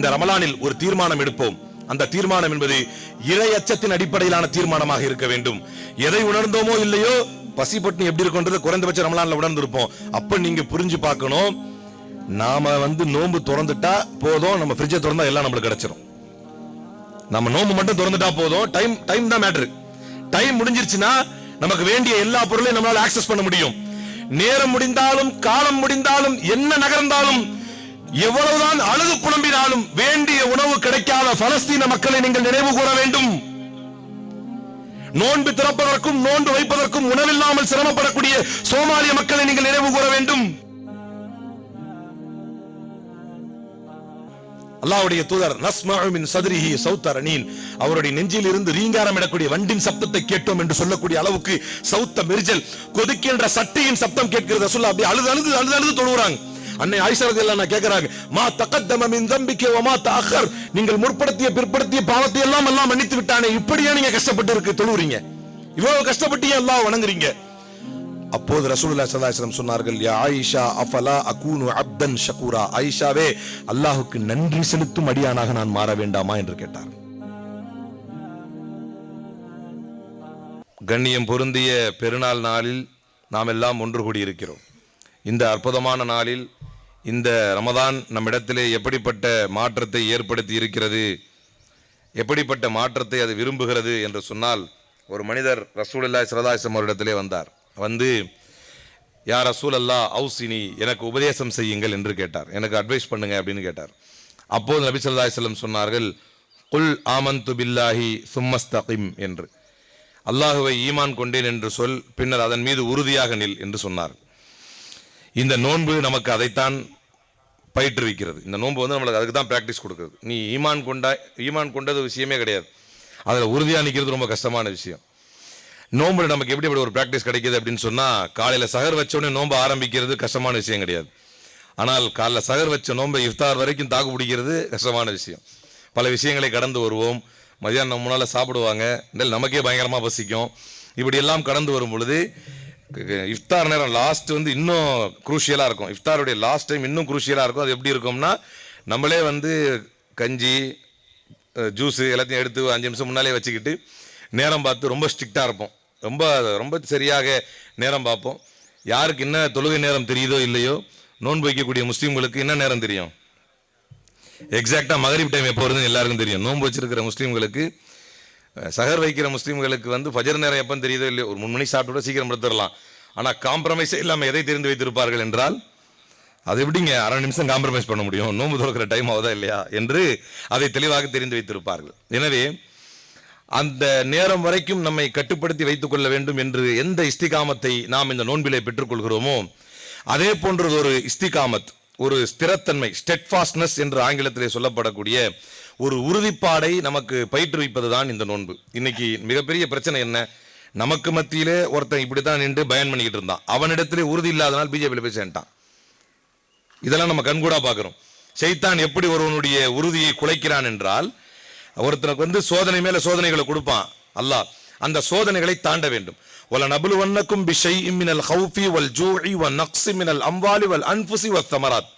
இந்த ரமலானில் ஒரு தீர்மானம் எடுப்போம். அந்த தீர்மானம் என்பது இறை அச்சத்தின் அடிப்படையிலான தீர்மானமாக இருக்க வேண்டும். எதை உணர்ந்தோமோ இல்லையோ பசி பட்டினி எப்படி இருக்குன்றது குறைந்தபட்ச ரமலான்ல உணர்ந்திருப்போம். அப்ப நீங்க புரிஞ்சு பார்க்கணும். நாம வந்து நோன்பு திறந்துட்டா போதும் நம்ம ஃப்ரிட்ஜை திறந்தா எல்லாம் நம்மளுக்கு கிடைச்சிரும். நம்ம நோம்பு மட்டும் திறந்துட்டா போதும் டைம் டைம் தான் மேட்ரு டைம் முடிஞ்சிருச்சுன்னா நமக்கு வேண்டிய எல்லா பொருளையும் நம்மளால ஆக்சஸ் பண்ண முடியும். நேரம் முடிந்தாலும் காலம் முடிந்தாலும் என்ன நகர்ந்தாலும் எவ்வளவுதான் அழுது புலம்பினாலும் வேண்டிய உணவு கிடைக்காத பலஸ்தீன மக்களை நீங்கள் நினைவு கூற வேண்டும். நோன்பு திறப்பதற்கும் நோன்பு வைப்பதற்கும் உணவில்லாமல் சிரமப்படக்கூடிய சோமாலிய மக்களை நீங்கள் நினைவு கூற வேண்டும். அல்லாவுடைய தூதர் நஸ்மஉ சதுரிஹி சத்ரிஹி சௌத்தரனீன் அவருடைய நெஞ்சில் இருந்து ரீங்காரம் இடக்கூடிய வண்டின் சப்தத்தை கேட்டோம் என்று சொல்லக்கூடிய அளவுக்கு சௌத்த மெரிஜல் கொதிக்கின்ற சட்டியின் சப்தம் கேட்கிறது. சொல்ல அப்படி அழுது அழுது அழுது அழுது தொழுகிறாங்க அன்னை ஆயிஷா நான் கேட்கறாங்க மா தகத்தம மின் தம்பிக்கு வ மா நீங்கள் முற்படுத்திய பிற்படுத்திய பாவத்தை எல்லாம் எல்லாம் மன்னித்து விட்டானே இப்படியா நீங்க கஷ்டப்பட்டு இருக்கு தொழுவுறீங்க? இவ்வளவு கஷ்டப்பட்டு ஏன் அல்லாஹ் வணங்குறீங்க? அப்போது ரசூலுல்லா ஸல்லல்லாஹு சொன்னார்கள் யா ஆயிஷா அஃபலா அகூனு அப்தன் ஷகூரா? ஆயிஷாவே அல்லாஹுக்கு நன்றி செலுத்தும் அடியானாக நான் மாற வேண்டாமா? என்று கேட்டார். கண்ணியம் பொருந்திய பெருநாள் நாளில் நாம் எல்லாம் ஒன்று கூடியிருக்கிறோம். இந்த அற்புதமான நாளில் இந்த ரமதான் நம்மிடத்திலே எப்படிப்பட்ட மாற்றத்தை ஏற்படுத்தி இருக்கிறது? எப்படிப்பட்ட மாற்றத்தை அது விரும்புகிறது என்று சொன்னால் ஒரு மனிதர் ரசூலல்லா ஸல்லல்லாஹு அலைஹி அவரிடத்திலே வந்தார். வந்து யார் ரசூல் அல்லா அவுசினி எனக்கு உபதேசம் செய்யுங்கள் என்று கேட்டார். எனக்கு அட்வைஸ் பண்ணுங்க அப்படின்னு கேட்டார். அப்போது நபி ஸல்லல்லாஹு செல்லம் சொன்னார்கள் குல் ஆமந்து பில்லாஹி சும்மஸ்தகிம் என்று. அல்லாஹுவை ஈமான் கொண்டேன் என்று சொல் பின்னர் அதன் மீது உறுதியாக நில் என்று சொன்னார் இந்த நோன்பு நமக்கு அதைத்தான் பயிற்றுவிக்கிறது. இந்த நோன்பு வந்து நம்மளுக்கு அதுக்கு தான் ப்ராக்டிஸ் கொடுக்குறது. நீ ஈமான் கொண்டா ஈமான் கொண்டது விஷயமே கிடையாது. அதில் உறுதியாக நிற்கிறது ரொம்ப கஷ்டமான விஷயம். நோம்புல நமக்கு எப்படி இப்படி ஒரு ப்ராக்டிஸ் கிடைக்கிது அப்படின்னு சொன்னால் காலையில் சகர் வச்சோடனே நோன்பு ஆரம்பிக்கிறது கஷ்டமான விஷயம் கிடையாது. ஆனால் காலைல சகர் வச்ச நோன்பை இஃப்தார் வரைக்கும் தாக்கு பிடிக்கிறது கஷ்டமான விஷயம். பல விஷயங்களை கடந்து வருவோம். மதியானம் நம்ம முன்னால் சாப்பிடுவாங்க. நமக்கே பயங்கரமாக பசிக்கும். இப்படியெல்லாம் கடந்து வரும் பொழுது இஃப்தார் நேரம் லாஸ்ட் வந்து இன்னும் குரூஷியலாக இருக்கும். இஃப்தாருடைய லாஸ்ட் டைம் இன்னும் குரூஷியலாக இருக்கும். அது எப்படி இருக்கும்னா நம்மளே வந்து கஞ்சி ஜூஸு எல்லாத்தையும் எடுத்து அஞ்சு நிமிஷம் முன்னாலே வச்சுக்கிட்டு நேரம் பார்த்து ரொம்ப ஸ்ட்ரிக்டாக இருப்போம். ரொம்ப ரொம்ப சரியாக நேரம் பார்ப்போம். யாருக்கு என்ன தொழுகை நேரம் தெரியுதோ இல்லையோ நோன்பு வைக்கக்கூடிய முஸ்லீம்களுக்கு என்ன நேரம் தெரியும்? எக்ஸாக்டாக மகரிப் டைம் எப்போ வருதுன்னு எல்லாருக்கும் தெரியும். நோன்பு வச்சிருக்கிற முஸ்லீம்களுக்கு சகர் வைக்கிற முஸ்லீம்களுக்கு வந்து ஃபஜர் நேரம் எப்போ தெரியுதோ இல்லையோ? ஒரு மூணு மணி சாப்பிட்டு கூட சீக்கிரம் படுத்துடலாம். ஆனால் காம்ப்ரமைஸே இல்லாமல் எதை தெரிந்து வைத்திருப்பார்கள் என்றால் அது எப்படிங்க அரை நிமிஷம் காம்ப்ரமைஸ் பண்ண முடியும்? நோன்பு தொடக்கிற டைம் ஆகுதா இல்லையா? என்று அதை தெளிவாக தெரிந்து வைத்திருப்பார்கள் எனவே அந்த நேரம் வரைக்கும் நம்மை கட்டுப்படுத்தி வைத்துக் கொள்ள வேண்டும் என்று எந்த இஸ்திகாமத்தை நாம் இந்த நோன்பிலே பெற்றுக்கொள்கிறோமோ அதே போன்றது ஒரு இஸ்திகாமத் ஒரு ஸ்திரத்தன்மை ஸ்டெட்ஃபாஸ்ட்னஸ் என்று ஆங்கிலத்திலே சொல்லப்படக்கூடிய ஒரு உறுதிப்பாடை நமக்கு பயிற்றுவிப்பது தான் இந்த நோன்பு. இன்னைக்கு மிகப்பெரிய பிரச்சனை என்ன? நமக்கு மத்தியிலே ஒருத்தன் இப்படித்தான் நின்று பயன் பண்ணிக்கிட்டு இருந்தான். அவனிடத்திலே உறுதி இல்லாதனால் பிஜேபியில் போய் சேர்ந்துட்டான். இதெல்லாம் நம்ம கண்கூடா பார்க்கிறோம். சைத்தான் எப்படி ஒருவனுடைய உறுதியை குலைக்கிறான் என்றால் ஒருத்தனுக்கு வந்து சோதனை மேல சோதனைகளை கொடுப்பான். அல்லாஹ் அந்த சோதனைகளை தாண்ட வேண்டும். வல நபுலுவன்னக்கும் பிஷை மினல் ஹவுஃபி வல் ஜூஇ வ நக்ஸி மினல் அம்வாலி வல் அன்ஃபுசி தமராத்.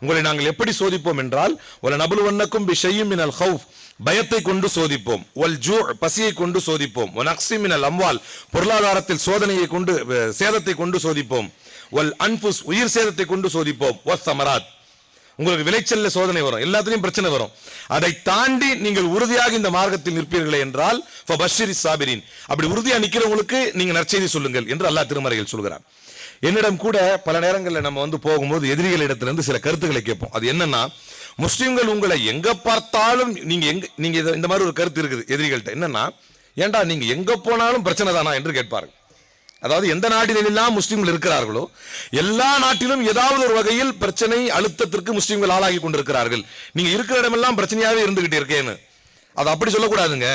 உங்களை நாங்கள் எப்படி சோதிப்போம் என்றால் வல நபுலுவன்னக்கும் பிஷைஇம் மினல் ஹவுஃப் பயத்தை கொண்டு சோதிப்போம். ஒல் ஜூ பசியை கொண்டு சோதிப்போம். ஒன் நக்ஸி மினல் அம்வால். பொருளாதாரத்தில் சோதனையை கொண்டு சேதத்தை கொண்டு சோதிப்போம். ஒல் அன்புஸ் உயிர் சேதத்தை கொண்டு சோதிப்போம். ஒ சமராத். உங்களுக்கு விளைச்சல்ல சோதனை வரும். எல்லாத்துலயும் பிரச்சனை வரும். அதை தாண்டி நீங்கள் உறுதியாக இந்த மார்க்கத்தில் நிற்பீர்களே என்றால் ஃபபஷ்ஷிரி சாபிரின். அப்படி உறுதியா நிக்கிறவங்களுக்கு நீங்க நற்செய்தி சொல்லுங்கள் என்று அல்லாஹ் திருமறையில் சொல்கிறார் என்னிடம் கூட பல நேரங்களில் நம்ம வந்து போகும்போது எதிரிகளிடத்திலிருந்து சில கருத்துக்களை கேட்போம். அது என்னன்னா முஸ்லீம்கள் உங்களை எங்க பார்த்தாலும் நீங்க எங்க நீங்க இந்த மாதிரி ஒரு கருத்து இருக்குது எதிரிகள்கிட்ட என்னன்னா ஏன்டா நீங்க எங்க போனாலும் பிரச்சனை தானா என்று கேட்பார்கள். அதாவது எந்த நாட்டிலெல்லாம் முஸ்லீம்கள் இருக்கிறார்களோ எல்லா நாட்டிலும் ஏதாவது ஒரு வகையில் பிரச்சனை அழுத்தத்திற்கு முஸ்லீம்கள் ஆளாகி கொண்டிருக்கிறார்கள். நீங்க இருக்கிற இடமெல்லாம் பிரச்சனையாவே இருந்துகிட்டு இருக்கேன்னு. அது அப்படி சொல்லக்கூடாதுங்க.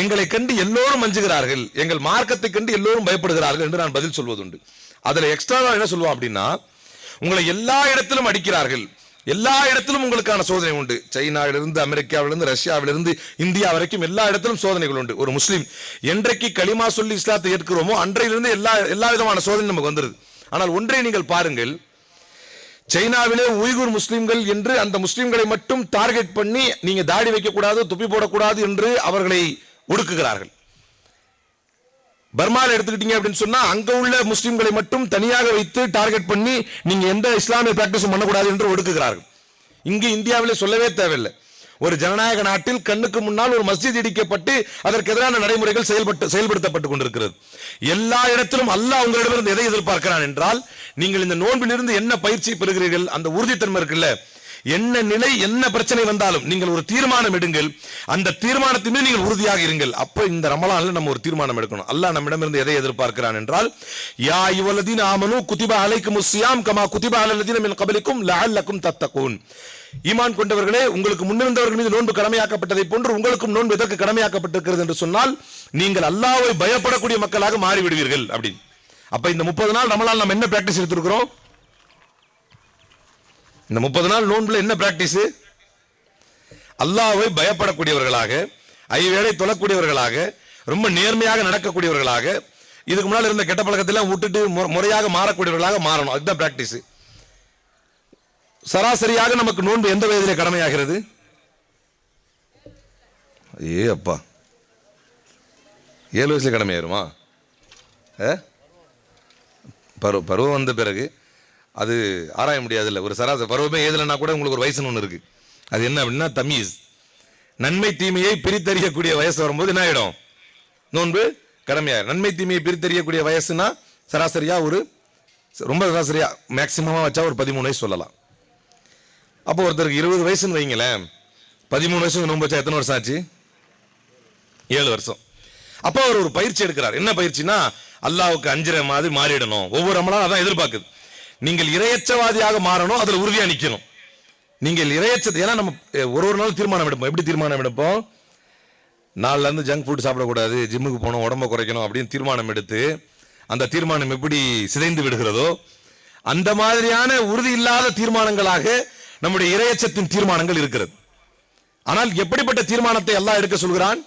எங்களை கண்டு எல்லோரும் அஞ்சுகிறார்கள் எங்கள் மார்க்கத்தை கண்டு எல்லோரும் பயப்படுகிறார்கள் என்று நான் பதில் சொல்வதுண்டு. அதுல எக்ஸ்ட்ராவாக என்ன சொல்லுவோம் அப்படின்னா உங்களை எல்லா இடத்திலும் அடிக்கிறார்கள். எல்லா இடத்திலும் உங்களுக்கான சோதனை உண்டு. சைனாவிலிருந்து அமெரிக்காவிலிருந்து ரஷ்யாவிலிருந்து இந்தியா வரைக்கும் எல்லா இடத்திலும் சோதனைகள் உண்டு. ஒரு முஸ்லீம் என்றைக்கு களிமா சொல்லி இஸ்லாத்தை ஏற்கிறோமோ அன்றையிலிருந்து எல்லா எல்லா விதமான சோதனை நமக்கு வந்துருது. ஆனால் ஒன்றை நீங்கள் பாருங்கள் சைனாவிலே உய்குர் முஸ்லீம்கள் என்று அந்த முஸ்லீம்களை மட்டும் டார்கெட் பண்ணி நீங்க தாடி வைக்கக்கூடாது துப்பி போடக்கூடாது என்று அவர்களை ஒடுக்குகிறார்கள். பர்மாவில் எடுத்துக்கிட்டீங்க அப்படின்னு சொன்னா அங்க உள்ள முஸ்லிம்களை மட்டும் தனியாக வைத்து டார்கெட் பண்ணி நீங்க எந்த இஸ்லாமிய பிராக்டிஸும் பண்ணக்கூடாது என்று ஒடுக்குகிறார்கள். இங்கு இந்தியாவிலே சொல்லவே தேவையில்லை. ஒரு ஜனநாயக நாட்டில் கண்ணுக்கு முன்னால் ஒரு மஸ்ஜித் இடிக்கப்பட்டு அதற்கு எதிரான நடைமுறைகள் செயல்பட்டு செயல்படுத்தப்பட்டு கொண்டிருக்கிறது. எல்லா இடத்திலும் அல்லாஹ் உங்களிடமிருந்து எதை எதிர்பார்க்கிறான் என்றால் நீங்கள் இந்த நோன்பிலிருந்து என்ன பயிற்சி பெறுகிறீர்கள் அந்த உறுதித்தன்மை இருக்குல்ல என்ன நிலை என்ன பிரச்சனை வந்தாலும் நீங்கள் ஒரு தீர்மானம் எடுங்கள். அந்த தீர்மானத்தின் மீது நீங்கள் உறுதியாக இருங்கள். அப்ப இந்த ரமலான்ல நம்ம ஒரு தீர்மானம் எடுக்கணும். அல்லாஹ் நம்மிடமிருந்து எதை எதிர்பார்க்கிறான் என்றால் யா இவலதீன் ஆமனு குதிபா அலைக்கும் சியாம் கமா குதிபா அலல்லதீன என் கபலிக்கும் லஅல்லக்கும் தத்தகூன். ஈமான் கொண்டவர்களே உங்களுக்கு முன்னிருந்தவர்கள் மீது நோன்பு கடமையாக்கப்பட்டதை போன்று உங்களுக்கும் நோன்பு எதற்கு கடமையாக்கப்பட்டிருக்கிறது என்று சொன்னால் நீங்கள் அல்லாவை பயப்படக்கூடிய மக்களாக மாறிவிடுவீர்கள் அப்படின்னு. அப்ப இந்த முப்பது நாள் ரமலான் நம்ம என்ன பிராக்டிஸ் எடுத்திருக்கிறோம்? இந்த முப்பது நாள் நோன்புல என்ன பிராக்டிஸ் அல்லாவை பயப்படக்கூடியவர்களாக ஐவேளை தொழக்கூடியவர்களாக ரொம்ப நேர்மையாக நடக்கக்கூடியவர்களாக இதுக்கு முன்னால் இருந்த கெட்ட பழக்கத்தெல்லாம் விட்டுட்டு முறையாக மாறக்கூடியவர்களாக மாறணும். அதுதான் பிராக்டிஸ் சராசரியாக நமக்கு நோன்பு எந்த வயதிலே கடமையாகிறது? ஏ அப்பா. ஏழு வயசுல கடமையாயிருமா? ஆ? பருவ பருவம் வந்த பிறகு அது ஆராய முடியாதுல்ல. ஒரு சராசரி பருவமே ஏதுலன்னா கூட உங்களுக்கு ஒரு வயசுன்னு ஒன்று இருக்குது அது என்ன அப்படின்னா தமீஸ். நன்மை தீமையை பிரித்தறியக்கூடிய வயசு வரும்போது என்ன ஆகிடும் நோன்பு கடமையாக நன்மை தீமையை பிரித்தறியக்கூடிய வயசுனா சராசரியாக ஒரு ரொம்ப சராசரியாக மேக்சிமமாக வச்சா ஒரு பதிமூணு வயசு சொல்லலாம். அப்போ ஒருத்தருக்கு இருபது வயசுன்னு வைங்களேன் பதிமூணு வயசு நோன்பு வச்சா எத்தனை வருஷம் ஆச்சு? ஏழு வருஷம். அப்போ அவர் ஒரு பயிற்சி எடுக்கிறார். என்ன பயிற்சினா அல்லாவுக்கு அஞ்சுற மாதிரி மாறிடணும். ஒவ்வொரு அமலாலும் அதான் எதிர்பார்க்குது. நீங்கள் இரையச்சவாதியாக மாறணும் அதுல உறுதியாக நிக்கணும். நீங்கள் இரையச்சது ஏன்னா நம்ம ஒரு ஒரு நாள் தீர்மானம் எடுப்போம். எப்படி தீர்மானம் எடுப்போம்? நாள்ல இருந்து ஜங்க் ஃபுட் சாப்பிடக்கூடாது ஜிம்முக்கு போகணும் உடம்ப குறைக்கணும் அப்படின்னு தீர்மானம் எடுத்து அந்த தீர்மானம் எப்படி சிதைந்து விடுகிறதோ அந்த மாதிரியான உறுதி இல்லாத தீர்மானங்களாக நம்முடைய இரையச்சத்தின் தீர்மானங்கள் இருக்கிறது. ஆனால் எப்படிப்பட்ட தீர்மானத்தை எல்லாம் எடுக்க சொல்கிறான்?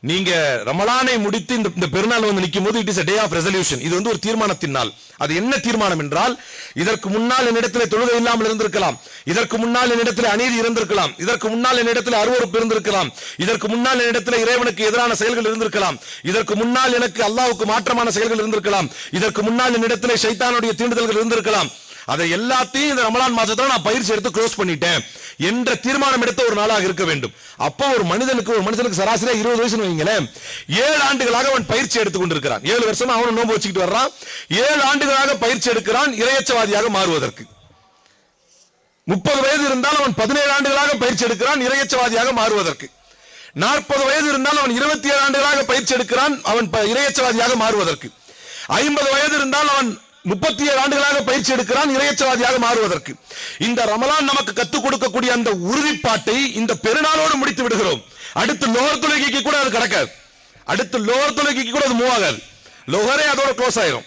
நீங்க ரமலானை முடித்து இந்த இந்த பெருநாள் வந்து நிற்கும் போது it is day of resolution இது வந்து ஒரு தீர்மானத்தின் நாள். அது என்ன தீர்மானம் என்றால் இதற்கு முன்னால் என்னிடத்தில் தொழுகை இல்லாமல் இருந்திருக்கலாம். இதற்கு முன்னால் என்னிடத்தில் அநீதி இருந்திருக்கலாம். இதற்கு முன்னால் என்னிடத்தில் அருவறுப்பு இருந்திருக்கலாம். இதற்கு முன்னால் என்னிடத்தில் இறைவனுக்கு எதிரான செயல்கள் இருந்திருக்கலாம். இதற்கு முன்னால் எனக்கு அல்லாவுக்கு மாற்றமான செயல்கள் இருந்திருக்கலாம். இதற்கு முன்னால் என்னிடத்தில் சைத்தானுடைய தீண்டுதல்கள் இருந்திருக்கலாம். அதை எல்லாத்தையும் இந்த ரமலான் மாசத்துல நான் பயிற்சி எடுத்து க்ளோஸ் பண்ணிட்டேன். என்ற தீர்மானம் எடுத்த ஒரு நாளாக இருக்க வேண்டும். அப்போ ஒரு மனிதனுக்கு ஒரு மனிதனுக்கு சராசரியா இருபது வயசுன்னு வைங்களேன் ஏழு ஆண்டுகளாக அவன் பயிற்சி எடுத்துக் கொண்டிருக்கிறான். ஏழு வருஷமா அவன் நோன்பு வச்சுக்கிட்டு வர்றான். ஏழு ஆண்டுகளாக பயிற்சி எடுக்கிறான் இரையச்சவாதியாக மாறுவதற்கு. முப்பது வயது இருந்தால் அவன் பதினேழு ஆண்டுகளாக பயிற்சி எடுக்கிறான் இரையச்சவாதியாக மாறுவதற்கு. நாற்பது வயது இருந்தால் அவன் இருபத்தி ஏழு ஆண்டுகளாக பயிற்சி எடுக்கிறான் அவன் ப- இரையச்சவாதியாக மாறுவதற்கு. ஐம்பது வயது இருந்தால் அவன் முப்பத்தி ஏழு ஆண்டுகளாக பயிற்சி எடுக்கிறான் இறையச்சவாதியாக மாறுவதற்கு. இந்த ரமலான் நமக்கு கத்துக் கொடுக்கக்கூடிய அந்த உறுதிப்பாட்டை இந்த பெருநாளோடு முடித்து விடுகிறோம். அடுத்து லோகர் தொழுகைக்கு கூட அது கிடக்காது அடுத்து லோகர் தொழுகைக்கு கூட அது மூவ் ஆகாது. லோகரே அதோட க்ளோஸ் ஆயிரும்.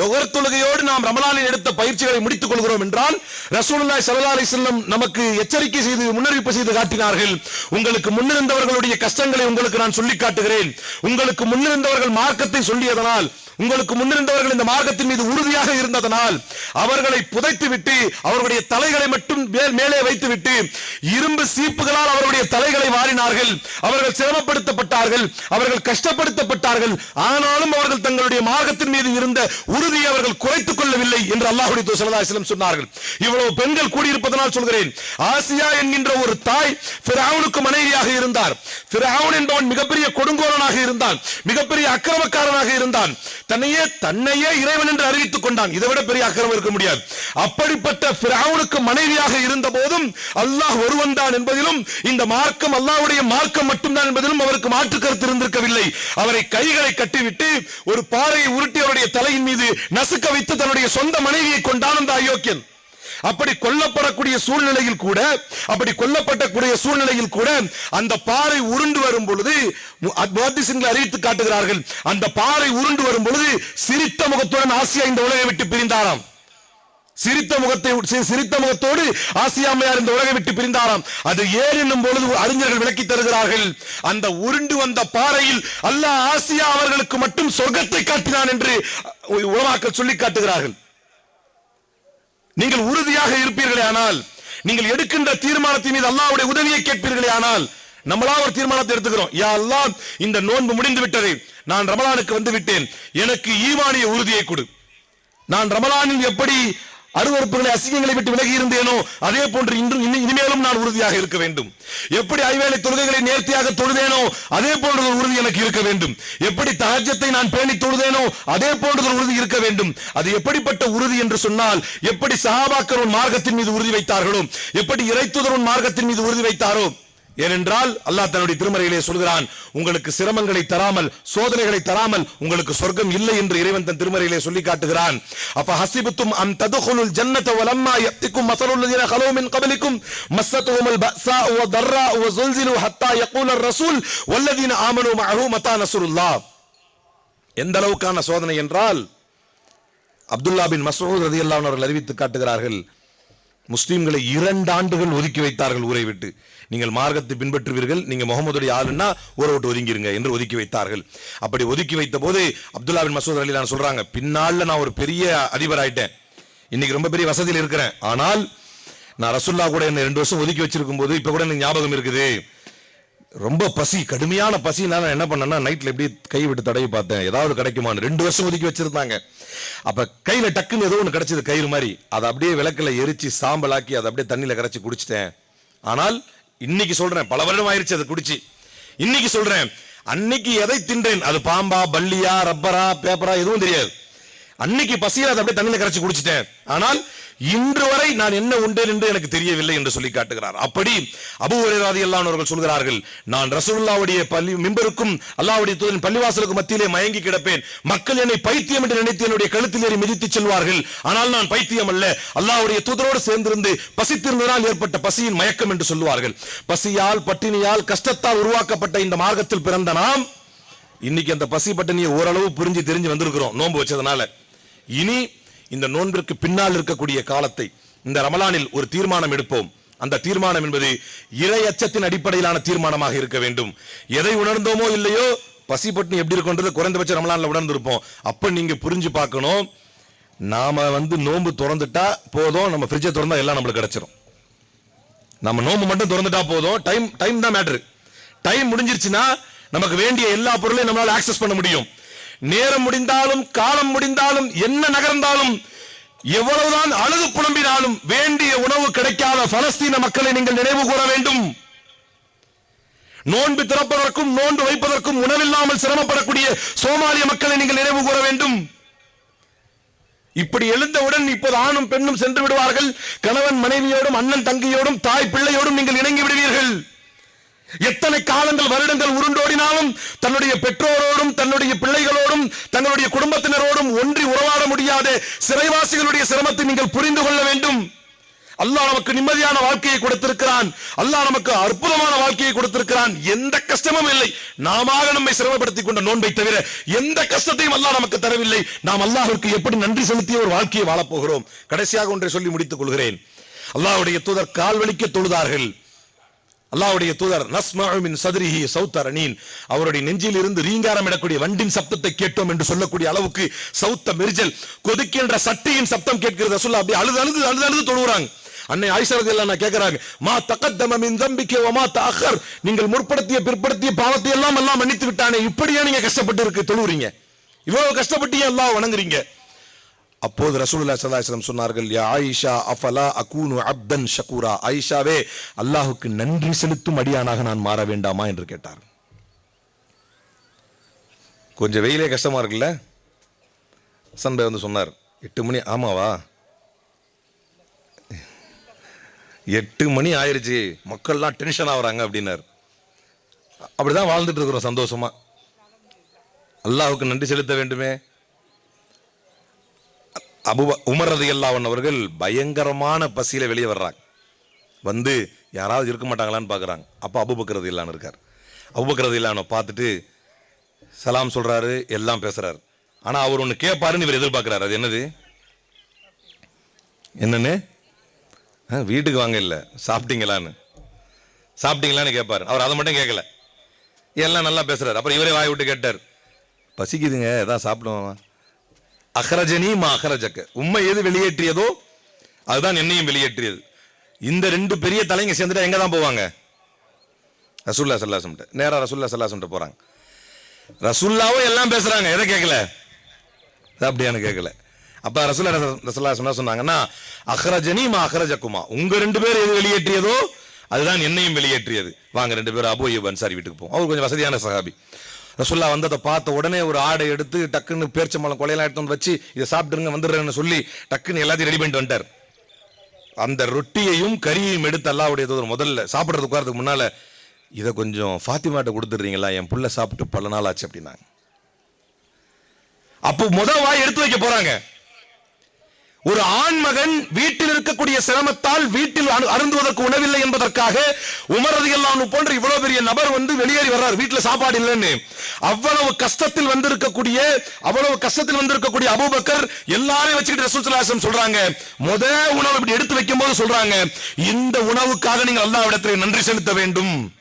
லொகர் தொழுகையோடு நாம் ரமலானில் எடுத்த பயிற்சிகளை முடித்துக் கொள்கிறோம் என்றால் ரசூலுல்லாஹி சல்லா அலைஹி நமக்கு எச்சரிக்கை செய்து முன்னறிவிப்பு செய்து காட்டினார்கள். உங்களுக்கு முன்னிருந்தவர்களுடைய கஷ்டங்களை உங்களுக்கு நான் சொல்லி காட்டுகிறேன். உங்களுக்கு முன்னிருந்தவர்கள் மார்க்கத்தை சொல்லியதனால் உங்களுக்கு முன்னிருந்தவர்கள் இந்த மார்க்கத்தின் மீது உறுதியாக இருந்ததனால் அவர்களை புதைத்து விட்டு அவர்களுடைய தலைகளை மட்டும் மேலே வைத்து விட்டு இரும்பு சீப்புகளால் அவருடைய தலைகளை வாரினார்கள். அவர்கள் சிரமப்படுத்தப்பட்டார்கள். அவர்கள் கஷ்டப்படுத்தப்பட்டார்கள். ஆனாலும் அவர்கள் தங்களுடைய மார்க்கத்தின் மீது இருந்த உறுதியை அவர்கள் குறைத்துக் கொள்ளவில்லை என்று அல்லாஹுடைய தூதர் சொன்னார்கள். இவ்வளவு பெண்கள் கூடியிருப்பதனால் சொல்கிறேன். ஆசியா என்கின்ற ஒரு தாய் ஃபிரௌனுக்கு மனைவியாக இருந்தார். ஃபிரௌன் என்பவன் மிகப்பெரிய கொடுங்கோலனாக இருந்தான். மிகப்பெரிய அக்கிரமக்காரனாக இருந்தான். தன்னையே தன்னையே இறைவன் என்று அறிவித்துக் கொண்டான். இதை விட பெரிய அக்கிரமம் இருக்க முடியாது. அப்படிப்பட்ட பிராவுனுக்கு மனைவியாக இருந்த போதும் அல்லாஹ் ஒருவன் தான் என்பதிலும் இந்த மார்க்கம் அல்லாவுடைய மார்க்கம் மட்டும்தான் என்பதிலும் அவருக்கு மாற்று கருத்து இருந்திருக்கவில்லை. அவரை கைகளை கட்டிவிட்டு ஒரு பாறையை உருட்டி அவருடைய தலையின் மீது நசுக்க வைத்து தன்னுடைய சொந்த மனைவியை கொண்டான் அந்த அயோக்கியன். அப்படி கொல்லப்படக்கூடிய சூழ்நிலையில் கூட அப்படி கொல்லப்படக்கூடிய சூழ்நிலையில் கூட அந்த பாறை உருண்டு வரும் பொழுது அறிவித்து காட்டுகிறார்கள் அந்த பாறை உருண்டு வரும் பொழுது சிரித்த முகத்துடன் ஆசியா இந்த உலகை விட்டு பிரிந்தாராம். சிரித்த முகத்தை சிரித்த முகத்தோடு ஆசியாமையார் இந்த உலகை விட்டு பிரிந்தாராம். அது ஏன் என்னும் பொழுது அறிஞர்கள் விளக்கி தருகிறார்கள். அந்த உருண்டு வந்த பாறையில் அல்லாஹ் ஆசியா அவர்களுக்கு மட்டும் சொர்க்கத்தை காட்டினான் என்று உலமாக்கள் சொல்லி காட்டுகிறார்கள். நீங்கள் உறுதியாக இருப்பீர்களே ஆனால் நீங்கள் எடுக்கின்ற தீர்மானத்தின் மீது அல்லாவுடைய உதவியை கேட்பீர்களே ஆனால் நம்மளா ஒரு தீர்மானத்தை எடுத்துக்கிறோம். யா அல்லா இந்த நோன்பு முடிந்து விட்டது. நான் ரமலானுக்கு வந்து விட்டேன். எனக்கு ஈமானிய உறுதியை கொடு. நான் ரமலானில் எப்படி அருவறுப்புகளை அசிங்கங்களை விட்டு விலகி இருந்தேனோ அதே போன்று இன்று இனிமேலும் நான் உறுதியாக இருக்க வேண்டும். எப்படி ஐவேளை தொழுகைகளை நேர்த்தியாக தொழுதேனோ அதே போன்ற ஒரு உறுதி எனக்கு இருக்க வேண்டும். எப்படி தகஜத்தை நான் பேணி தொழுதேனோ அதே போன்ற ஒரு உறுதி இருக்க வேண்டும். அது எப்படிப்பட்ட உறுதி என்று சொன்னால் எப்படி சகாபாக்கர் மார்க்கத்தின் மீது உறுதி வைத்தார்களோ எப்படி இறைத்துதர் உன் மார்க்கத்தின் மீது உறுதி வைத்தாரோ ஏனென்றால் அல்லாஹ் தன்னுடைய திருமறையிலே சொல்கிறான் உங்களுக்கு சிரமங்களை தராமல் சோதனைகளை தராமல் உங்களுக்கு சொர்க்கம் இல்லை என்று இறைவன் தன் திருமறையிலே சொல்லி காட்டுகிறான். அப்ப ஹசிபுத்தும் அம் ததுகுலுல் ஜன்னத வலம்மா யத்திக்கும் மஸலுல் லதீன மின் கபலிக்கும் மஸ்ஸத்துஹுமுல் பஸா வ தர்ரா வ ஸுல்ஸிலு ஹத்தா யகூல ரசூல் வல்லதீன ஆமனு மஅஹு மதா நஸ்ருல்லாஹ் எந்த அளவுக்கான சோதனை என்றால் அப்துல்லா பின் மசூத் ரலியல்லாஹு அன்ஹு அவர்கள் அறிவித்து காட்டுகிறார்கள் முஸ்லிம்களை இரண்டு ஆண்டுகள் ஒதுக்கி வைத்தார்கள் ஊரை விட்டு. நீங்கள் மார்க்கத்தை பின்பற்றுவீர்கள். நீங்கள் முகமதுடைய ஆளுன்னா ஊரை விட்டு ஒதுங்கிருங்க என்று ஒதுக்கி வைத்தார்கள். அப்படி ஒதுக்கி வைத்த போது அப்துல்லா பின் மசூத் அலி நான் சொல்றாங்க பின்னால் நான் ஒரு பெரிய அதிபர் ஆயிட்டேன். இன்னைக்கு ரொம்ப பெரிய வசதியில் இருக்கிறேன். ஆனால் நான் ரசுல்லா கூட என்ன ரெண்டு வருஷம் ஒதுக்கி வச்சிருக்கும் போது இப்போ கூட எனக்கு ஞாபகம் இருக்குது. ரொம்ப பசி கடுமையான பசினால நான் என்ன பண்ணேன்னா நைட்டில் எப்படி கை விட்டு தடவி பார்த்தேன். ஏதாவது கிடைக்குமான்னு ரெண்டு வருஷம் ஒதுக்கி வச்சிருந்தாங்க. அப்போ கையில் டக்குன்னு ஏதோ ஒன்று கிடைச்சது கயிறு மாதிரி. அதை அப்படியே விளக்குல எரிச்சு சாம்பலாக்கி அதை அப்படியே தண்ணியில் கரைச்சி குடிச்சிட்டேன். ஆனால் இன்னைக்கு சொல்றேன். பல வருடம் ஆயிருச்சு அதை குடிச்சு. இன்னைக்கு சொல்றேன். அன்னைக்கு எதை தின்றேன்? அது பாம்பா பல்லியா ரப்பரா பேப்பரா எதுவும் தெரியாது. அன்னைக்கு பசியில் அதை அப்படியே தண்ணியில் கரைச்சு குடிச்சிட்டேன். ஆனால் இன்று வரை நான் என்ன உண்டேன் என்று எனக்கு தெரியவில்லை என்று சொல்லி காட்டுகிறார். அப்படி அபு அல்லானவர்கள் அவர்கள் சொல்கிறார்கள் நான் ரசூல்லாவுடைய பள்ளி மிம்பருக்கும் அல்லாவுடைய தூதரின் பள்ளிவாசலுக்கு மத்தியிலே மயங்கி கிடப்பேன். மக்கள் என்னை பைத்தியம் என்று நினைத்து என்னுடைய கழுத்தில் ஏறி மிதித்து செல்வார்கள். ஆனால் நான் பைத்தியம் அல்ல. அல்லாவுடைய தூதரோடு சேர்ந்திருந்து பசித்திருந்ததால் ஏற்பட்ட பசியின் மயக்கம் என்று சொல்லுவார்கள். பசியால் பட்டினியால் கஷ்டத்தால் உருவாக்கப்பட்ட இந்த மார்க்கத்தில் பிறந்த நாம் இன்னைக்கு அந்த பசி பட்டினியை ஓரளவு புரிஞ்சு தெரிஞ்சு வந்திருக்கிறோம். நோன்பு வச்சதுனால. இனி இந்த நோன்பிற்கு பின்னால் இருக்கக்கூடிய காலத்தை இந்த ரமலானில் ஒரு தீர்மானம் எடுப்போம். அந்த தீர்மானம் என்பது இறை அச்சத்தின் அடிப்படையிலான தீர்மானமாக இருக்க வேண்டும். எதை உணர்ந்தோமோ இல்லையோ பசி பட்டினி எப்படி இருக்குன்றது குறைந்தபட்ச ரமலானில் உணர்ந்திருப்போம். அப்ப நீங்க புரிஞ்சு பார்க்கணும். நாம வந்து நோன்பு திறந்துட்டா போதும் நம்ம ஃப்ரிட்ஜை திறந்தா எல்லாம் நம்மளுக்கு கிடைச்சிரும். நம்ம நோம்பு மட்டும் திறந்துட்டா போதும். டைம் டைம் தான் மேட்ரு டைம் முடிஞ்சிருச்சுன்னா நமக்கு வேண்டிய எல்லா பொருளையும் நம்மளால ஆக்சஸ் பண்ண முடியும். நேரம் முடிந்தாலும் காலம் முடிந்தாலும் என்ன நகர்ந்தாலும் எவ்வளவுதான் அழுது புலம்பினாலும் வேண்டிய உணவு கிடைக்காத பலஸ்தீன மக்களை நீங்கள் நினைவு கூற வேண்டும். நோன்பு திறப்பதற்கும் நோன்பு வைப்பதற்கும் உணவில்லாமல் சிரமப்படக்கூடிய சோமாலிய மக்களை நீங்கள் நினைவு கூற வேண்டும். இப்படி எழுந்தவுடன் இப்போது ஆணும் பெண்ணும் சென்று விடுவார்கள். கணவன் மனைவியோடும் அண்ணன் தங்கையோடும் தாய் பிள்ளையோடும் நீங்கள் இணங்கி விடுவீர்கள். எத்தனை காலங்கள் வருடங்கள் உருண்டோடினாலும் தன்னுடைய பெற்றோரோடும் தன்னுடைய பிள்ளைகளோடும் தங்களுடைய குடும்பத்தினரோடும் ஒன்றி உறவாட முடியாத சிறைவாசிகளுடைய சிரமத்தை நீங்கள் புரிந்து கொள்ள வேண்டும். அல்லாஹ் நமக்கு நிம்மதியான வாழ்க்கையை கொடுத்திருக்கிறான். அல்லாஹ் நமக்கு அற்புதமான வாழ்க்கையை கொடுத்திருக்கிறான். எந்த கஷ்டமும் இல்லை. நாம நம்மை சிரமப்படுத்திக் கொண்ட நோன்பை தவிர எந்த கஷ்டத்தையும் அல்லாஹ் நமக்கு தரவில்லை. நாம் அல்லாஹிற்கு எப்படி நன்றி செலுத்திய ஒரு வாழ்க்கையை வாழப்போகிறோம் கடைசியாக ஒன்றை சொல்லி முடித்துக் கொள்கிறேன். அல்லாஹுடைய தூதர் கால் வலிக்க தொழுதார்கள். அல்லாவுடைய தூதர் நஸ்மஉ சதுரிஹி சத்ரிஹி அவருடைய நெஞ்சில் இருந்து ரீங்காரம் இடக்கூடிய வண்டின் சப்தத்தை கேட்டோம் என்று சொல்லக்கூடிய அளவுக்கு சௌத்த மெரிஜல் கொதிக்கின்ற சட்டியின் சப்தம் கேட்கிறது. சொல்ல அப்படி அழுது அழுது அழுது அழுது தொழுகிறாங்க அன்னை ஆயிஷரது எல்லாம் அன்ஹா மா தக்கத்தம மின் தம்பிக்கே ஒமா மா நீங்கள் முற்படுத்திய பிற்படுத்திய பாவத்தை எல்லாம் எல்லாம் மன்னித்து விட்டானே. இப்படியா நீங்க கஷ்டப்பட்டு இருக்கு தொழுவுறீங்க? இவ்வளவு கஷ்டப்பட்டு ஏன் அல்லாஹ் வணங்குறீங்க? அப்போது ரசூலுல்லா சதாசிரம் சொன்னார்கள் யா ஆயிஷா அஃபலா அகூனு அப்தன் ஷகூரா? ஆயிஷாவே அல்லாஹுக்கு நன்றி செலுத்தும் அடியானாக நான் மாற வேண்டாமா? என்று கேட்டார். கொஞ்சம் வெயிலே கஷ்டமா இருக்குல்ல? சன்பை வந்து சொன்னார் எட்டு மணி ஆமாவா? எட்டு மணி ஆயிருச்சு மக்கள்லாம் டென்ஷன் ஆகுறாங்க அப்படின்னார். அப்படிதான் வாழ்ந்துட்டு இருக்கிறோம் சந்தோஷமா. அல்லாஹுக்கு நன்றி செலுத்த வேண்டுமே அபு உமர் ரதியல்லாஹன் அவர்கள் பயங்கரமான பசியில் வெளியே வர்றாங்க. வந்து யாராவது இருக்க மாட்டாங்களான்னு பார்க்குறாங்க அப்போ அபுபக்கர் இல்லான்னு இருக்கார். அபுபக்கர் ரதியல்லானை பார்த்துட்டு சலாம் சொல்கிறாரு எல்லாம் பேசுகிறார் ஆனால் அவர் ஒன்று கேட்பாருன்னு இவர் எதிர்பார்க்குறாரு. அது என்னது? என்னன்னு? ஆ, வீட்டுக்கு வாங்க இல்லை. சாப்பிட்டீங்களான்னு. சாப்பிட்டீங்களான்னு கேட்பாரு அவர் அதை மட்டும் கேட்கல எல்லாம் நல்லா பேசுகிறார் அப்புறம் இவரே வாய் விட்டு கேட்டார். பசிக்குதுங்க எதாவது சாப்பிடுவோம். அஹ்ரஜனி மா அஹ்ரஜக்க. உண்மை எது வெளியேற்றியதோ அதுதான் என்னையும் வெளியேற்றியது. இந்த ரெண்டு பெரிய தலைங்க சேர்ந்துட்டா எங்க தான் போவாங்க? ரசுல்லா சல்லாசம்ட்ட நேரா ரசுல்லா சல்லாசம்ட்ட போறாங்க. ரசுல்லாவும் எல்லாம் பேசுறாங்க எதை கேட்கல? அப்படியானு கேட்கல. அப்ப ரசுல்லா ரசுல்லா சொன்னா சொன்னாங்கன்னா அஹ்ரஜனி மா அஹ்ரஜக்குமா. உங்க ரெண்டு பேர் எது வெளியேற்றியதோ அதுதான் என்னையும் வெளியேற்றியது. வாங்க ரெண்டு பேரும் அபு அன்சாரி வீட்டுக்கு போவோம். அவர் கொஞ்சம் வசதியான சகாபி ரசுல்லா வந்ததை பார்த்த உடனே ஒரு ஆடை எடுத்து டக்குன்னு பேர்ச்சம்பளம் கொலையெல்லாம் எடுத்து வந்து வச்சு இதை சாப்பிட்டுருங்க வந்துடுறேன்னு சொல்லி டக்குன்னு எல்லாத்தையும் ரெடி பண்ணிட்டு வந்துட்டார். அந்த ரொட்டியையும் கறியையும் எடுத்து அல்லாவுடைய தூதர் முதல்ல சாப்பிட்றது உட்காரதுக்கு முன்னால் இதை கொஞ்சம் ஃபாத்திமாட்ட கொடுத்துட்றீங்களா? என் புள்ள சாப்பிட்டு பல நாள் ஆச்சு அப்படின்னாங்க. அப்போ முத வாய் எடுத்து வைக்க போகிறாங்க ஒரு ஆண்மகன் வீட்டில் இருக்கக்கூடிய சிரமத்தால் வீட்டில் அரு- அருந்துவதற்கு உணவில்லை என்பதற்காக உமரது எல்லாம் போன்ற இவ்வளவு பெரிய நபர் வந்து வெளியேறி வர்றார். வீட்டில் சாப்பாடு இல்லைன்னு. அவ்வளவு கஷ்டத்தில் வந்திருக்கக்கூடிய அவ்வளவு கஷ்டத்தில் வந்திருக்கக்கூடிய அபூபக்கர் எல்லாரையும் வச்சுக்கிட்டு ரசூல் சொல்றாங்க. முத உணவு இப்படி எடுத்து வைக்கும் போது சொல்றாங்க. இந்த உணவுக்காக நீங்கள் அல்லாஹ்விடத்தில் நன்றி செலுத்த வேண்டும்.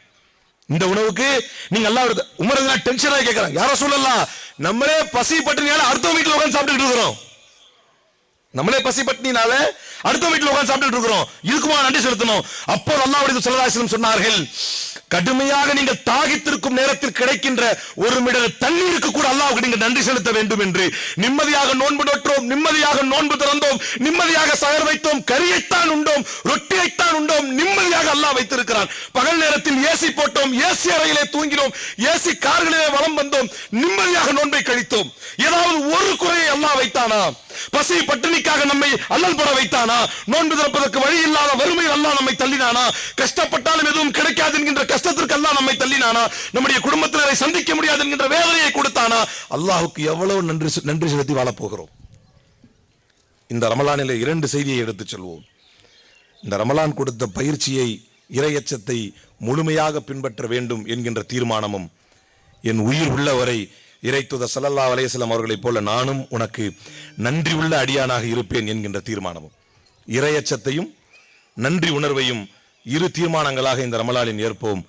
இந்த உணவுக்கு நீங்க அல்லாஹ் உமரது டென்ஷனாக கேட்கறாங்க யாரோ சொல்லலாம் நம்மளே பசி பட்டினியால அடுத்த வீட்டில் உட்காந்து சாப்பிட்டுட்டு இருக்கிறோம். நம்மளே பசி பட்டினால அடுத்த வீட்டில் உட்கார்ந்து சாப்பிட்டுட்டு இருக்கிறோம். இதுக்குமா நன்றி செலுத்தணும். அப்போ அல்லாஹ்வுடைய சொல்லதாசிரம் சொன்னார்கள் கடுமையாக நீங்கள் தாகித்திருக்கும் நேரத்தில் கிடைக்கின்ற ஒரு மிடல் தண்ணீருக்கு கூட அல்லாவுக்கு நீங்கள் நன்றி செலுத்த வேண்டும் என்று. நிம்மதியாக நோன்பு நோற்றோம் நிம்மதியாக நோன்பு திறந்தோம் நிம்மதியாக சயர் வைத்தோம் கரியைத்தான் உண்டோம் ரொட்டியைத்தான் உண்டோம் நிம்மதியாக அல்லாஹ் வைத்திருக்கிறான். பகல் நேரத்தில் ஏசி போட்டோம் ஏசி அறையிலே தூங்கினோம் ஏசி கார்களிலே வலம் வந்தோம் நிம்மதியாக நோன்பை கழித்தோம். ஏதாவது ஒரு குறையை அல்லாஹ் வைத்தானா? பசி பட்டினிக்காக நம்மை அல்லல் பட வைத்தானா? நோன்பு திறப்பதற்கு வழி இல்லாத வறுமை அல்லாஹ் நம்மை தள்ளினானா? கஷ்டப்பட்டாலும் எதுவும் கிடைக்காது என்கின்ற கஷ்டத்திற்கு அல்லாஹ் நம்மை தள்ளினானா? நம்முடைய குடும்பத்தினரை சந்திக்க முடியாது என்கின்ற வேதனையை கொடுத்தானா? அல்லாஹுக்கு எவ்வளவு நன்றி நன்றி செலுத்தி வாழப்போகிறோம். இந்த ரமலானில் இரண்டு செய்தியை எடுத்துச் செல்வோம். இந்த ரமலான் கொடுத்த பயிற்சியை இரையச்சத்தை முழுமையாக பின்பற்ற வேண்டும் என்கின்ற தீர்மானமும் என் உயிர் உள்ளவரை இறைத்துத சல்லல்லா அலையம் அவர்களைப் போல நானும் உனக்கு நன்றி உள்ள அடியானாக இருப்பேன் என்கின்ற தீர்மானமும். இரையச்சத்தையும் நன்றி உணர்வையும் இரு தீர்மானங்களாக இந்த ரமலாலின் ஏற்போம்.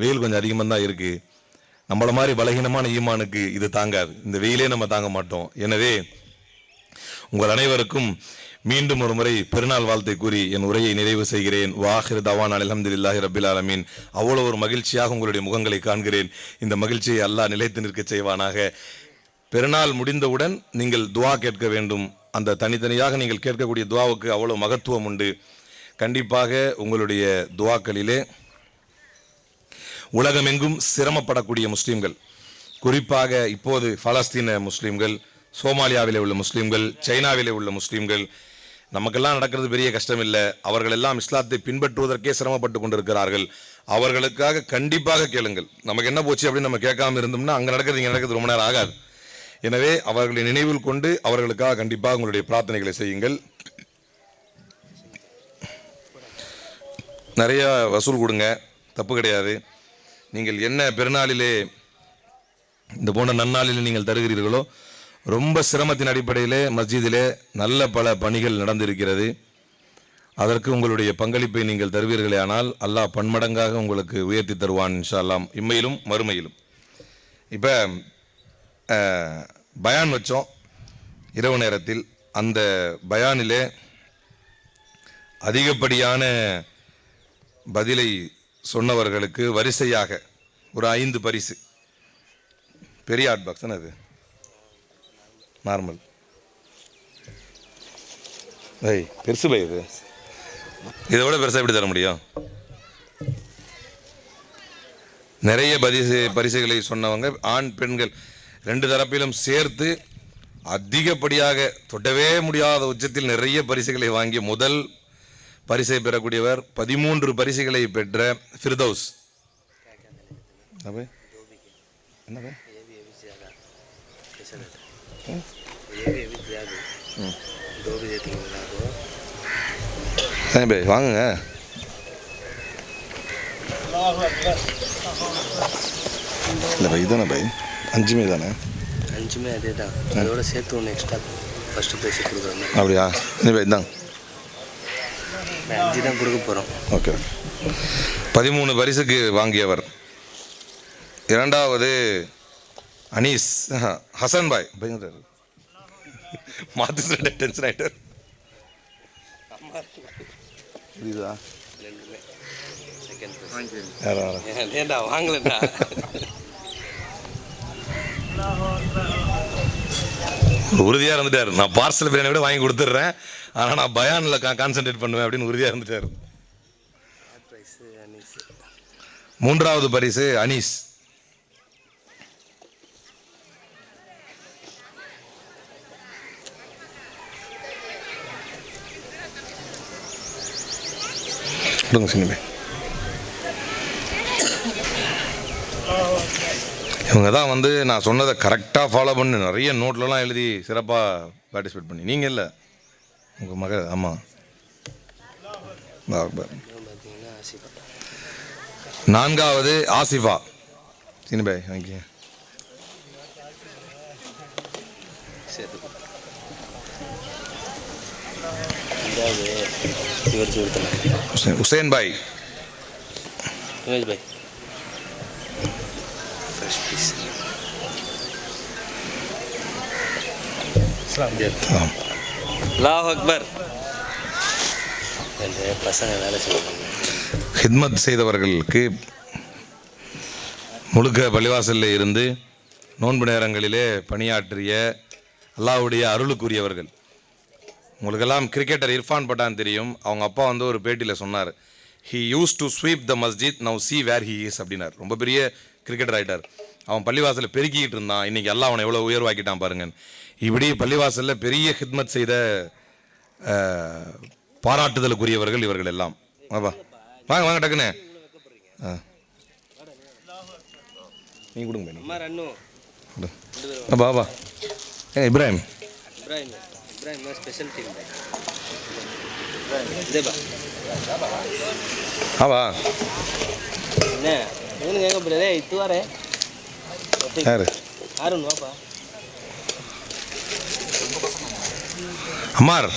வெயில் கொஞ்சம் அதிகமாக தான் இருக்கு. நம்மள மாதிரி பலகீனமான ஈமானுக்கு இது தாங்காது. இந்த வெயிலே நம்ம தாங்க மாட்டோம். எனவே உங்கள் அனைவருக்கும் மீண்டும் ஒரு முறை பெருநாள் வாழ்த்தை கூறி என் உரையை நிறைவு செய்கிறேன். வாஹிர் தவான் அலமதுல்லாஹி ரபில் ஆலமீன். அவ்வளோ ஒரு மகிழ்ச்சியாக உங்களுடைய முகங்களை காண்கிறேன். இந்த மகிழ்ச்சியை அல்லாஹ் நிலைத்து நிற்க செய்வானாக. பெருநாள் முடிந்தவுடன் நீங்கள் துவா கேட்க வேண்டும். அந்த தனித்தனியாக நீங்கள் கேட்கக்கூடிய துவாவுக்கு அவ்வளோ மகத்துவம் உண்டு. கண்டிப்பாக உங்களுடைய துவாக்களிலே உலகமெங்கும் சிரமப்படக்கூடிய முஸ்லீம்கள் குறிப்பாக இப்போது பலஸ்தீன முஸ்லீம்கள் சோமாலியாவிலே உள்ள முஸ்லீம்கள் சைனாவிலே உள்ள முஸ்லீம்கள் நமக்கெல்லாம் நடக்கிறது பெரிய கஷ்டம் இல்லை அவர்கள் எல்லாம் இஸ்லாத்தை பின்பற்றுவதற்கே சிரமப்பட்டு கொண்டிருக்கிறார்கள். அவர்களுக்காக கண்டிப்பாக கேளுங்கள். நமக்கு என்ன போச்சு அப்படின்னு நம்ம கேட்காம இருந்தோம்னா அங்கே நடக்கிறது இங்கே நடக்கிறது ரொம்ப நேரம் ஆகாது. எனவே அவர்களை நினைவில் கொண்டு அவர்களுக்காக கண்டிப்பாக உங்களுடைய பிரார்த்தனைகளை செய்யுங்கள். நிறையா வசூல் கொடுங்க. தப்பு கிடையாது. நீங்கள் என்ன பெருநாளிலே இந்த போன்ற நன்னாளில் நீங்கள் தருகிறீர்களோ ரொம்ப சிரமத்தின் அடிப்படையிலே மஸ்ஜிதிலே நல்ல பல பணிகள் நடந்திருக்கிறது. அதற்கு உங்களுடைய பங்களிப்பை நீங்கள் தருவீர்களே ஆனால் அல்லாஹ் பன்மடங்காக உங்களுக்கு உயர்த்தி தருவான் இன்ஷா அல்லாம் இம்மையிலும் மறுமையிலும். இப்போ பயான் வச்சோம். இரவு நேரத்தில் அந்த பயானிலே அதிகப்படியான பதிலை சொன்னவர்களுக்கு வரிசையாக ஒரு ஐந்து பரிசு. பெரிய ஹாட் பாக்ஸ் தானே அது? நார்மல் ஐய் பெருசு பை இது. இதை விட பெருசாக எப்படி தர முடியும்? நிறைய பரிசு பரிசுகளை சொன்னவங்க ஆண் பெண்கள் ரெண்டு தரப்பிலும் சேர்த்து அதிகப்படியாக தொடவே முடியாத உச்சத்தில் நிறைய பரிசுகளை வாங்கிய முதல் பரிசை பெறக்கூடியவர் பதிமூன்று பரிசுகளை பெற்ற ஃபிர்தௌஸ். வாங்குங்க. இல்லை பை தானே பை அஞ்சுமே தானே? அஞ்சுமே அதே தான் அதோட சேர்த்து ஒன்று எக்ஸ்ட்ரா ஃபஸ்ட்டு பேசி கொடுக்குற மாதிரி. அப்படியா? இல்லை பை தான் அஞ்சு தான் கொடுக்க போகிறோம் ஓகே பதிமூணு பரிசுக்கு வாங்கியவர். இரண்டாவது அனீஸ் ஹசன் பாய் மாத்து டென்ஷன் ஆயிட்டார். புரியுதா? உறுதியாக இருந்துட்டார். நான் பார்சல் பிரியாணி விட வாங்கி கொடுத்துட்றேன். ஆனால் நான் பயானில் கான்சென்ட்ரேட் பண்ணுவேன் அப்படின்னு உறுதியாக இருந்துட்டார். மூன்றாவது பரிசு அனீஸ். கொடுங்க சினிமே இவங்க தான் வந்து நான் சொன்னதை கரெக்டாக ஃபாலோ பண்ணி நிறைய நோட்லலாம் எழுதி சிறப்பாக பார்ட்டிசிபேட் பண்ணி. நீங்கள் இல்லை? உங்கள் மகள் ஆமாம் நான்காவது ஆசிஃபா. சினிபாய் வாங்கி ஹுசேன் பாய் பாய். ஃப்ரெஷ் அல்லாஹ் அக்பர். பசங்க வேலை செய்வாங்க. ஹித்மத் செய்தவர்களுக்கு முழுக்க பள்ளிவாசலில் இருந்து நோன்பு நேரங்களிலே பணியாற்றிய அல்லாஹ்வுடைய அருளுக்குரியவர்கள். உங்களுக்கெல்லாம் கிரிக்கெட்டர் இர்ஃபான் பட்டான் தெரியும். அவங்க அப்பா வந்து ஒரு பேட்டியில் சொன்னார் he use to sweep the masjid now see where he is அப்படின்னார். ரொம்ப பெரிய கிரிக்கெட்டர் ஆகிட்டார் அவன் பள்ளிவாசலில் பெருக்கிக்கிட்டு இருந்தான். இன்னைக்கு எல்லாம் அவனை எவ்வளோ உயர்வாக்கிட்டான் பாருங்க இப்படி பள்ளிவாசலில் பெரிய ஹித்மத் செய்த பாராட்டுதலுக்குரியவர்கள் இவர்கள் எல்லாம். வாப்பா வாங்க வாங்க டக்குன்னு. ஆ நீ கொடுங்க வா ஏ இப்ராஹிம். இப்ராஹிம் இப்ராஹிம் ஸ்பெஷல் டீம் இதேபா ஆ வா என்ன? இவனுக்கு எங்க பிரதே இத்து வரே. யாரு? ஆருண் வாப்பா. அம்மார்.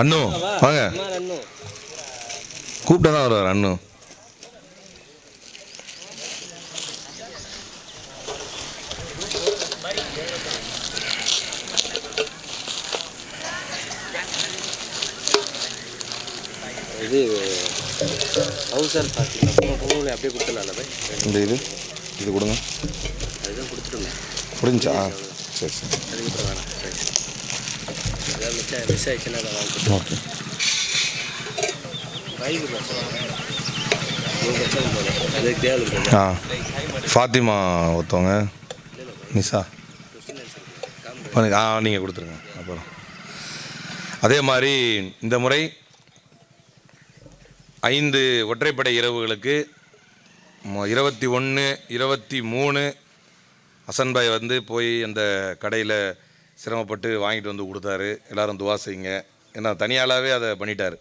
அண்ணு, வாங்க. கூப்பிட்டா தான் வருவார் அண்ணு. இது ஹவுசர் பார்த்தீங்கன்னா அப்படியே கொடுத்துடலாம்ல பை இந்த இது இது கொடுங்க. அதுதான் கொடுத்துருந்தேன் புரிஞ்சா சரி சரி. அதுக்கப்புறம் வேணாம். ஏதாவது மிச்சம் மிஸ் ஆயிடுச்சுன்னா அதை வாங்கிட்டு ஓகே ஆ ஃபாத்திமா ஒருத்தவங்க நிசா பண்ணுங்க. ஆ நீங்கள் கொடுத்துருங்க அப்புறம் அதே மாதிரி இந்த முறை ஐந்து ஒற்றைப்படை இரவுகளுக்கு இருபத்தி ஒன்று இருபத்தி மூணு ஹசன்பாய் வந்து போய் அந்த கடையில் சிரமப்பட்டு வாங்கிட்டு வந்து கொடுத்தாரு. எல்லாரும் துவா செய்யுங்க. ஏன்னா தனியாளாகவே அதை பண்ணிட்டார்.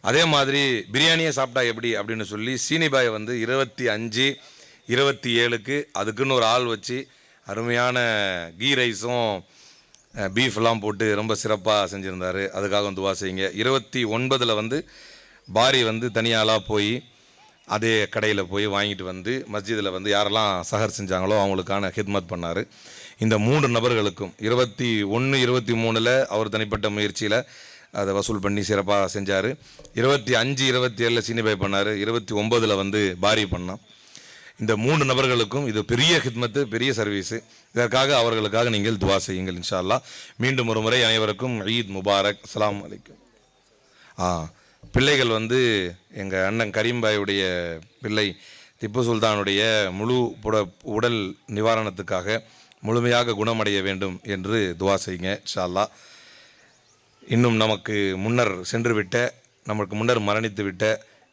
அதே மாதிரி பிரியாணியை சாப்பிட்டா எப்படி அப்படின்னு சொல்லி சீனிபாய் வந்து இருபத்தி அஞ்சு இருபத்தி ஏழுக்கு அதுக்குன்னு ஒரு ஆள் வச்சு அருமையான கீ ரைஸும் பீஃப்லாம் போட்டு ரொம்ப சிறப்பாக செஞ்சுருந்தாரு. அதுக்காக வந்து துவா செய்யுங்க. இருபத்தி ஒன்பதில் வந்து பாரி வந்து தனியாளாக போய் அதே கடையில் போய் வாங்கிட்டு வந்து மஸ்ஜிதில் வந்து யாரெல்லாம் சஹர் செஞ்சாங்களோ அவங்களுக்கான ஹித்மத் பண்ணார். இந்த மூன்று நபர்களுக்கும் இருபத்தி ஒன்று இருபத்தி மூணில் அவர் தனிப்பட்ட முயற்சியில் அதை வசூல் பண்ணி சிறப்பாக செஞ்சார். இருபத்தி அஞ்சு இருபத்தி ஏழில் சீனிபாய் பண்ணார். இருபத்தி ஒம்போதில் வந்து பாரி பண்ணான். இந்த மூன்று நபர்களுக்கும் இது பெரிய ஹித்மத்து பெரிய சர்வீஸு. இதற்காக அவர்களுக்காக நீங்கள் துவா செய்யுங்கள் இன்ஷா அல்லா மீண்டும் ஒரு முறை அனைவருக்கும் ஈத் முபாரக். அலாம் அலைக்கும். ஆ பிள்ளைகள் வந்து எங்கள் அண்ணன் கரீம்பாயுடைய பிள்ளை திப்பு சுல்தானுடைய முழு புட உடல் நிவாரணத்துக்காக முழுமையாக குணமடைய வேண்டும் என்று துவா செய்யுங்க ஷால்லா இன்னும் நமக்கு முன்னர் சென்று விட்ட நமக்கு முன்னர் மரணித்து விட்ட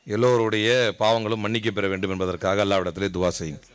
எல்லோருடைய பாவங்களும் மன்னிக்க பெற வேண்டும் என்பதற்காக அல்லாவிடத்திலே துவா செய்யுங்க.